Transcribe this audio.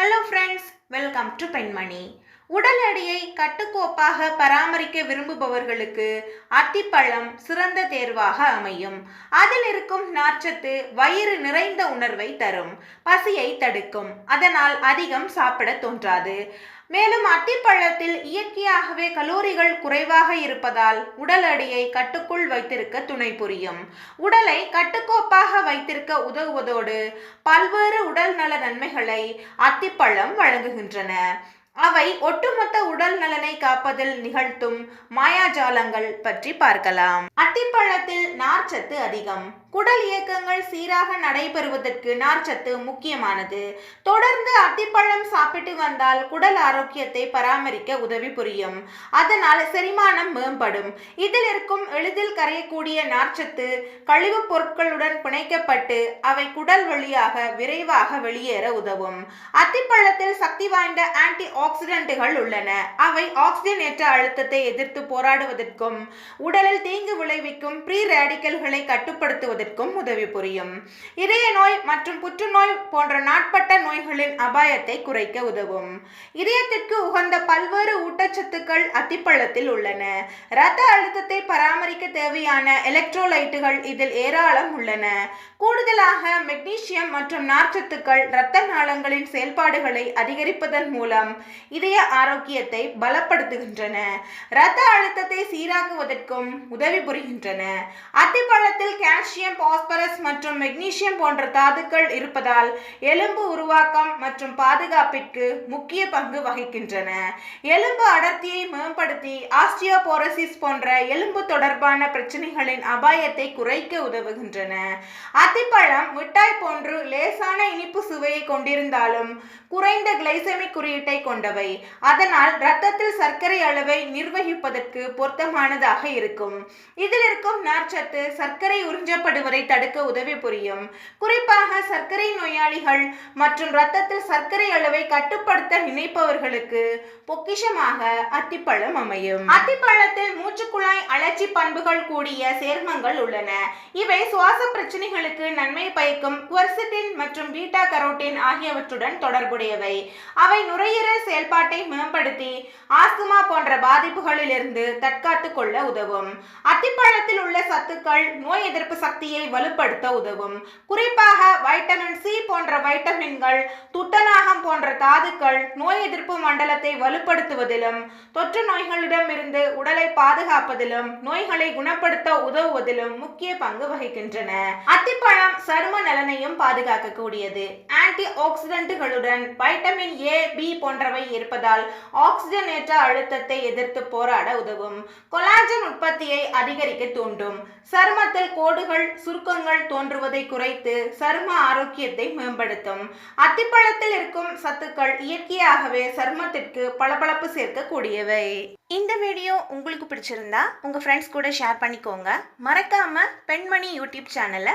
Hello friends welcome to பெண்மணி உடல் எடையை கட்டுக்கோப்பாக பராமரிக்க விரும்புபவர்களுக்கு அத்திப்பழம் சிறந்த தேர்வாக அமையும். அதில் இருக்கும் நார்ச்சத்து வயிறு நிறைந்த உணர்வை தரும். பசியை தடுக்கும். அதனால் அதிகம் சாப்பிட தோன்றாது. மேலும் அத்திப்பழத்தில் இயற்கையாகவே கலோரிகள் குறைவாக இருப்பதால் உடல் அடியை கட்டுக்குள் வைத்திருக்க துணை புரியும். உடலை கட்டுக்கோப்பாக வைத்திருக்க உதவுவதோடு பல்வேறு உடல் நல நன்மைகளை அத்திப்பழம் வழங்குகின்றன. அவை ஒட்டுமொத்த உடல் நலனை காப்பதில் நிகழ்த்தும் மாயாஜாலங்கள் பற்றி பார்க்கலாம். அத்திப்பழத்தில் நார்ச்சத்து அதிகம். குடல் இயக்கங்கள் சீராக நடைபெறுவதற்கு நார்ச்சத்து முக்கியமானது. தொடர்ந்து அத்திப்பழம் சாப்பிட்டு வந்தால் குடல் ஆரோக்கியத்தை பராமரிக்க உதவி புரியும். அதனால் செரிமானம் மேம்படும். இதில் இருக்கும் எளிதில் கரையக்கூடிய நார்ச்சத்து கழிவுப் பொருட்களுடன் பிணைக்கப்பட்டு அவை குடல் வழியாக விரைவாக வெளியேற உதவும். அத்திப்பழத்தில் சக்தி வாய்ந்த ஆன்டி ஆக்சிடென்ட்டுகள் உள்ளன. அவை ஆக்சிஜனேற்ற அழுத்தத்தை எதிர்த்து போராடுவதற்கும் உடலில் தீங்கு விளைவிக்கும் ப்ரீ ரேடிக்கல்களை கட்டுப்படுத்துவதற்கும் உதவி புரியும். இதய நோய் மற்றும் புற்றுநோய் போன்ற நாட்பட்ட நோய்களின் அபாயத்தை குறைக்க உதவும். இதயத்திற்கு உகந்த பல்வேறு ஊட்டச்சத்துக்கள் அத்திப்பழத்தில் உள்ளன. இரத்த அழுத்தத்தை பராமரிக்க தேவையான எலக்ட்ரோலைட்டுகள் இதில் ஏராளம் உள்ளன. கூடுதலாக மெக்னீசியம் மற்றும் நார்ச்சத்துக்கள் இரத்த நாளங்களின் செயல்பாடுகளை அதிகரிப்பதன் மூலம் இதய ஆரோக்கியத்தை பலப்படுத்துகின்றன. இரத்த அழுத்தத்தை சீராக்குவதற்கும் உதவி புரிகின்றன. அத்திப்பழத்தில் கால்சியம் பாஸ்பரஸ் மற்றும் மெக்னீசியம் போன்ற தாதுக்கள் இருப்பதால் எலும்பு உருவாக்கம் மற்றும் பாதுகாப்பிற்கு முக்கிய பங்கு வகிக்கின்றன. எலும்பு அடர்த்தியை மேம்படுத்தி ஆஸ்டியோபோரசிஸ் போன்ற எலும்பு தொடர்பான பிரச்சனைகளின் அபாயத்தை குறைக்க உதவுகின்றன. அத்திப்பழம் மிட்டாய் போன்று லேசான இனிப்பு சுவையை கொண்டிருந்தாலும் குறைந்த கிளைசமிக் குறியீட்டை கொண்டவை. அதனால் இரத்தத்தில் சர்க்கரை அளவை நிர்வகிப்பதற்கு பொருத்தமானதாக இருக்கும். இதில் இருக்கும் நார்ச்சத்து சர்க்கரை உறிஞ்சப்படுவதை தடுக்க உதவி புரியும். குறிப்பாக சர்க்கரை நோயாளிகள் மற்றும் இரத்தத்தில் சர்க்கரை அளவை கட்டுப்படுத்த நினைப்பவர்களுக்கு பொக்கிஷமாக அத்திப்பழம் அமையும். அத்திப்பழத்தில் மூச்சுக்குழாய் அழற்சி பண்புகள் கூடிய சேர்மங்கள் உள்ளன. இவை சுவாச பிரச்சனைகளுக்கு நன்மை பயக்கும். குவர்சிட்டின் மற்றும் பீட்டா கரோட்டின் ஆகியவற்றுடன் தொடர்புடையவை. அவை நுரையீரல் செயல்பாட்டை மேம்படுத்தி ஆஸ்துமா போன்ற பாதிப்புகளிலிருந்து தற்காத்துக் கொள்ள உதவும். அத்திப்பழத்தில் உள்ள சத்துக்கள் நோய் எதிர்ப்பு சக்தியை வலுப்படுத்த உதவும். குறிப்பாக வைட்டமின் சி போன்ற வைட்டமின்கள் துத்தநாகம் போன்ற தாதுக்கள் நோய் எதிர்ப்பு மண்டலத்தை வலுப்படுத்துவதிலும் தொற்று நோய்களிடமிருந்து உடலை பாதுகாப்பதிலும் நோய்களை குணப்படுத்த உதவுவதிலும் முக்கிய பங்கு வகிக்கின்றன. அத்தி பழம் சரும நலனையும் பாதுகாக்கக்கூடியது. ஆன்டி ஆக்சிடென்ட்டுகளுடன் வைட்டமின் ஏ பி போன்றவை இருப்பதால் ஆக்சிஜனேற்ற அழுத்தத்தை எதிர்த்து போராட உதவும். கொலாஜன் உற்பத்தியை அதிகரிக்க தூண்டும். சருமத்தில் கோடுகள் சுருக்கங்கள் தோன்றுவதை குறைத்து சரும ஆரோக்கியத்தை மேம்படுத்தும். அத்திப்பழத்தில் இருக்கும் சத்துக்கள் இயற்கையாகவே சருமத்திற்கு பளபளப்பு சேர்க்கக்கூடியவை. இந்த வீடியோ உங்களுக்கு பிடிச்சிருந்தா உங்க ஃப்ரெண்ட்ஸ் கூட ஷேர் பண்ணிக்கோங்க. மறக்காம பெண்மணி யூடியூப் சேனலை